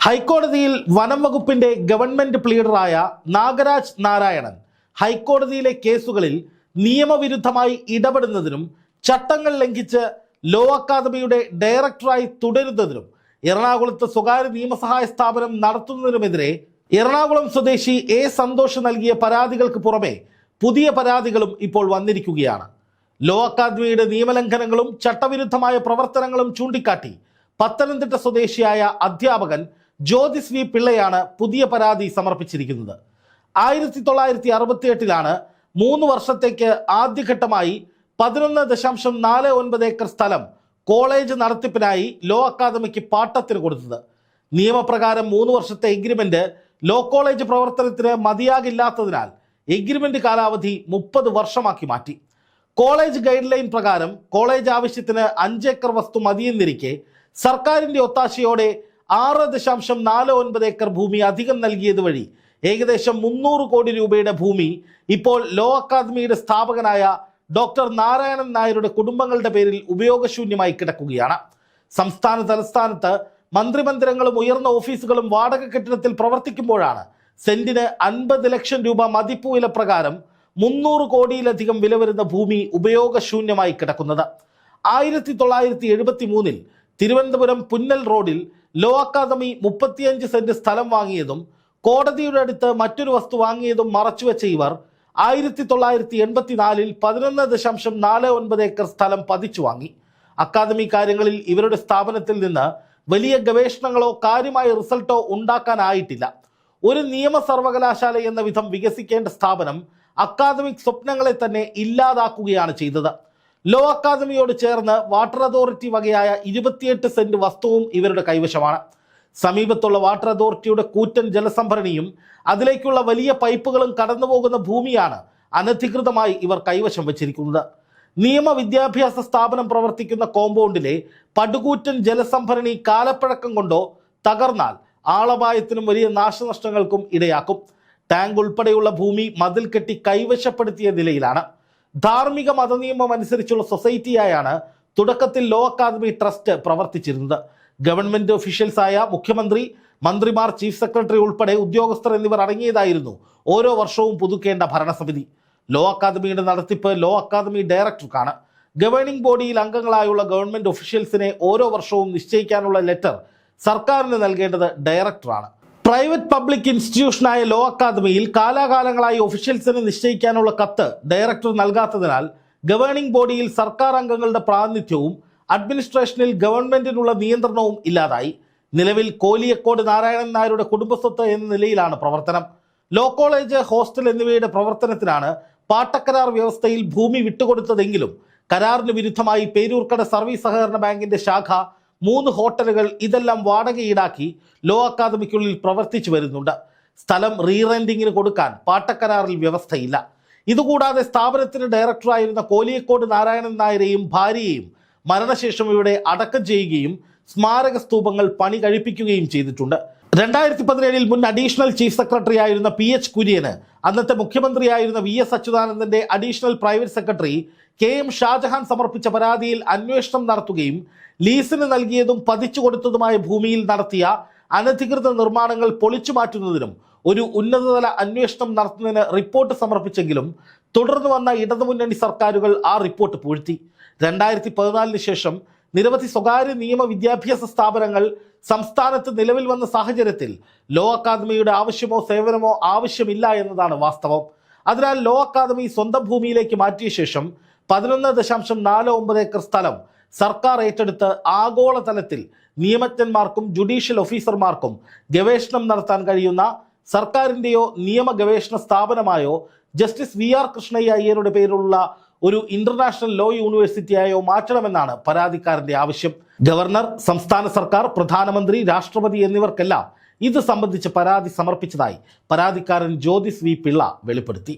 ഹൈക്കോടതിയിൽ വനം വകുപ്പിന്റെ ഗവൺമെന്റ് പ്ലീഡറായ നാഗരാജ് നാരായണൻ ഹൈക്കോടതിയിലെ കേസുകളിൽ നിയമവിരുദ്ധമായി ഇടപെടുന്നതിനും ചട്ടങ്ങൾ ലംഘിച്ച് ലോ അക്കാദമിയുടെ ഡയറക്ടറായി തുടരുന്നതിനും എറണാകുളത്ത് സ്വകാര്യ നിയമസഹായ സ്ഥാപനം നടത്തുന്നതിനുമെതിരെ എറണാകുളം സ്വദേശി എ സന്തോഷ് നൽകിയ പരാതികൾക്ക് പുറമെ പുതിയ പരാതികളും ഇപ്പോൾ വന്നിരിക്കുകയാണ്. ലോ അക്കാദമിയുടെ നിയമലംഘനങ്ങളും ചട്ടവിരുദ്ധമായ പ്രവർത്തനങ്ങളും ചൂണ്ടിക്കാട്ടി പത്തനംതിട്ട സ്വദേശിയായ അധ്യാപകൻ ജ്യോതിസ് വി പിള്ളയാണ് പുതിയ പരാതി സമർപ്പിച്ചിരിക്കുന്നത്. ആയിരത്തി തൊള്ളായിരത്തി അറുപത്തി എട്ടിലാണ് മൂന്ന് വർഷത്തേക്ക് ആദ്യഘട്ടമായി പതിനൊന്ന് ദശാംശം നാല് ഒൻപത് ഏക്കർ സ്ഥലം കോളേജ് നടത്തിപ്പിനായി ലോ അക്കാദമിക്ക് പാട്ടത്തിന് കൊടുത്തത്. നിയമപ്രകാരം മൂന്ന് വർഷത്തെ എഗ്രിമെന്റ് ലോ കോളേജ് പ്രവർത്തനത്തിന് മതിയാകില്ലാത്തതിനാൽ എഗ്രിമെന്റ് കാലാവധി മുപ്പത് വർഷമാക്കി മാറ്റി. കോളേജ് ഗൈഡ് ലൈൻ പ്രകാരം കോളേജ് ആവശ്യത്തിന് അഞ്ചേക്കർ വസ്തു മതിയെന്നിരിക്കെ സർക്കാരിന്റെ ഒത്താശയോടെ ആറ് ദശാംശം നാല് ഒൻപത് ഏക്കർ ഭൂമി അധികം നൽകിയത് വഴി ഏകദേശം മുന്നൂറ് കോടി രൂപയുടെ ഭൂമി ഇപ്പോൾ ലോ അക്കാദമിയുടെ സ്ഥാപകനായ ഡോക്ടർ നാരായണൻ നായരുടെ കുടുംബങ്ങളുടെ പേരിൽ ഉപയോഗശൂന്യമായി കിടക്കുകയാണ്. സംസ്ഥാന തലസ്ഥാനത്ത് മന്ത്രിമന്ദിരങ്ങളും ഉയർന്ന ഓഫീസുകളും വാടക കെട്ടിടത്തിൽ പ്രവർത്തിക്കുമ്പോഴാണ് സെന്റിന് അൻപത് ലക്ഷം രൂപ മതിപ്പ് വില പ്രകാരം മുന്നൂറ് കോടിയിലധികം വില വരുന്ന ഭൂമി ഉപയോഗശൂന്യമായി കിടക്കുന്നത്. ആയിരത്തി തൊള്ളായിരത്തി എഴുപത്തി മൂന്നിൽ തിരുവനന്തപുരം പുന്നൽ റോഡിൽ ലോ അക്കാദമി മുപ്പത്തിയഞ്ച് സെന്റ് സ്ഥലം വാങ്ങിയതും കോടതിയുടെ അടുത്ത് മറ്റൊരു വസ്തു വാങ്ങിയതും മറച്ചുവെച്ച ഇവർ ആയിരത്തി തൊള്ളായിരത്തി എൺപത്തിനാലിൽ പതിനൊന്ന് ദശാംശം നാല് ഒൻപത് ഏക്കർ സ്ഥലം പതിച്ചു വാങ്ങി. അക്കാദമി കാര്യങ്ങളിൽ ഇവരുടെ സ്ഥാപനത്തിൽ നിന്ന് വലിയ ഗവേഷണങ്ങളോ കാര്യമായ റിസൾട്ടോ ഉണ്ടാക്കാനായിട്ടില്ല. ഒരു നിയമ സർവകലാശാല എന്ന വിധം വികസിക്കേണ്ട സ്ഥാപനം അക്കാദമിക് സ്വപ്നങ്ങളെ തന്നെ ഇല്ലാതാക്കുകയാണ് ചെയ്തത്. ലോ അക്കാദമിയോട് ചേർന്ന് വാട്ടർ അതോറിറ്റി വകയായ ഇരുപത്തിയെട്ട് സെന്റ് വസ്തുവും ഇവരുടെ കൈവശമാണ്. സമീപത്തുള്ള വാട്ടർ അതോറിറ്റിയുടെ കൂറ്റൻ ജലസംഭരണിയും അതിലേക്കുള്ള വലിയ പൈപ്പുകളും കടന്നുപോകുന്ന ഭൂമിയാണ് അനധികൃതമായി ഇവർ കൈവശം വച്ചിരിക്കുന്നത്. നിയമ വിദ്യാഭ്യാസ സ്ഥാപനം പ്രവർത്തിക്കുന്ന കോമ്പൗണ്ടിലെ പടുകൂറ്റൻ ജലസംഭരണി കാലപ്പഴക്കം കൊണ്ടോ തകർന്നാൽ ആളപായത്തിനും വലിയ നാശനഷ്ടങ്ങൾക്കും ഇടയാക്കും. ടാങ്ക് ഉൾപ്പെടെയുള്ള ഭൂമി മതിൽ കെട്ടി കൈവശപ്പെടുത്തിയ നിലയിലാണ്. ധാർമ്മിക മതനിയമം അനുസരിച്ചുള്ള സൊസൈറ്റിയായാണ് തുടക്കത്തിൽ ലോ അക്കാദമി ട്രസ്റ്റ് പ്രവർത്തിച്ചിരുന്നത്. ഗവൺമെന്റ് ഒഫീഷ്യൽസായ മുഖ്യമന്ത്രി മന്ത്രിമാർ ചീഫ് സെക്രട്ടറി ഉൾപ്പെടെ ഉദ്യോഗസ്ഥർ എന്നിവർ അടങ്ങിയതായിരുന്നു ഓരോ വർഷവും പുതുക്കേണ്ട ഭരണസമിതി. ലോ അക്കാദമിയുടെ നടത്തിപ്പ് ലോ അക്കാദമി ഡയറക്ടർക്കാണ്. ഗവേണിംഗ് ബോഡിയിൽ അംഗങ്ങളായുള്ള ഗവൺമെന്റ് ഒഫീഷ്യൽസിനെ ഓരോ വർഷവും നിശ്ചയിക്കാനുള്ള ലെറ്റർ സർക്കാരിന് നൽകേണ്ടത് ഡയറക്ടറാണ്. പ്രൈവറ്റ് പബ്ലിക് ഇൻസ്റ്റിറ്റ്യൂഷനായ ലോ അക്കാദമിയിൽ കാലാകാലങ്ങളായി ഒഫീഷ്യൽസിനെ നിശ്ചയിക്കാനുള്ള കത്ത് ഡയറക്ടർ നൽകാത്തതിനാൽ ഗവേണിംഗ് ബോഡിയിൽ സർക്കാർ അംഗങ്ങളുടെ പ്രാതിനിധ്യവും അഡ്മിനിസ്ട്രേഷനിൽ ഗവൺമെന്റിനുള്ള നിയന്ത്രണവും ഇല്ലാതായി. നിലവിൽ കോലിയക്കോട് നാരായണൻ നായരുടെ കുടുംബസ്വത്ത് എന്ന നിലയിലാണ് പ്രവർത്തനം. ലോ കോളേജ് ഹോസ്റ്റൽ എന്നിവയുടെ പ്രവർത്തനത്തിനാണ് പാട്ടക്കരാർ വ്യവസ്ഥയിൽ ഭൂമി വിട്ടുകൊടുത്തതെങ്കിലും കരാറിന് വിരുദ്ധമായി പേരൂർക്കട സർവീസ് സഹകരണ ബാങ്കിന്റെ ശാഖ മൂന്ന് ഹോട്ടലുകൾ ഇതെല്ലാം വാടക ഈടാക്കി ലോ അക്കാദമിക്കുള്ളിൽ പ്രവർത്തിച്ചു വരുന്നുണ്ട്. സ്ഥലം റീറെന്റിങ്ങിന് കൊടുക്കാൻ പാട്ടക്കരാറിൽ വ്യവസ്ഥയില്ല. ഇതുകൂടാതെ സ്ഥാപനത്തിന് ഡയറക്ടറായിരുന്ന കോലിയക്കോട് നാരായണൻ നായരെയും ഭാര്യയെയും മരണശേഷം ഇവിടെ അടക്കം ചെയ്യുകയും സ്മാരക സ്തൂപങ്ങൾ പണി കഴിപ്പിക്കുകയും ചെയ്തിട്ടുണ്ട്. രണ്ടായിരത്തി പതിനേഴിൽ മുൻ അഡീഷണൽ ചീഫ് സെക്രട്ടറി ആയിരുന്ന പി എച്ച് കുര്യന് അന്നത്തെ മുഖ്യമന്ത്രിയായിരുന്ന V S അച്യുതാനന്ദന്റെ additional private secretary K M Shajahan സമർപ്പിച്ച പരാതിയിൽ അന്വേഷണം നടത്തുകയും ലീസിന് നൽകിയതും പതിച്ചു കൊടുത്തതുമായ ഭൂമിയിൽ നടത്തിയ അനധികൃത നിർമ്മാണങ്ങൾ പൊളിച്ചു മാറ്റുന്നതിനും ഒരു ഉന്നതതല അന്വേഷണം നടത്തുന്നതിന് റിപ്പോർട്ട് സമർപ്പിച്ചെങ്കിലും തുടർന്ന് വന്ന ഇടതുമുന്നണി സർക്കാരുകൾ ആ റിപ്പോർട്ട് പൂഴ്ത്തി. രണ്ടായിരത്തി പതിനാലിന് ശേഷം നിരവധി സ്വകാര്യ നിയമ വിദ്യാഭ്യാസ സ്ഥാപനങ്ങൾ സംസ്ഥാനത്ത് നിലവിൽ വന്ന സാഹചര്യത്തിൽ ലോ അക്കാദമിയുടെ ആവശ്യമോ സേവനമോ ആവശ്യമില്ല എന്നതാണ് വാസ്തവം. അതിനാൽ ലോ അക്കാദമി സ്വന്തം ഭൂമിയിലേക്ക് മാറ്റിയ ശേഷം പതിനൊന്ന് ദശാംശം നാല് ഒമ്പത് ഏക്കർ സ്ഥലം സർക്കാർ ഏറ്റെടുത്ത് ആഗോളതലത്തിൽ നിയമജ്ഞന്മാർക്കും ജുഡീഷ്യൽ ഓഫീസർമാർക്കും ഗവേഷണം നടത്താൻ കഴിയുന്ന സർക്കാരിന്റെയോ നിയമ ഗവേഷണ സ്ഥാപനമായോ ജസ്റ്റിസ് വി ആർ കൃഷ്ണയ്യ അയ്യരുടെ പേരിലുള്ള ഒരു ഇന്റർനാഷണൽ ലോ യൂണിവേഴ്സിറ്റിയായോ മാറ്റണമെന്നാണ് പരാതിക്കാരന്റെ ആവശ്യം. ഗവർണർ സംസ്ഥാന സർക്കാർ പ്രധാനമന്ത്രി രാഷ്ട്രപതി എന്നിവർക്കെല്ലാം ഇത് സംബന്ധിച്ച് പരാതി സമർപ്പിച്ചതായി പരാതിക്കാരൻ ജ്യോതിസ് വി പിള്ള വെളിപ്പെടുത്തി.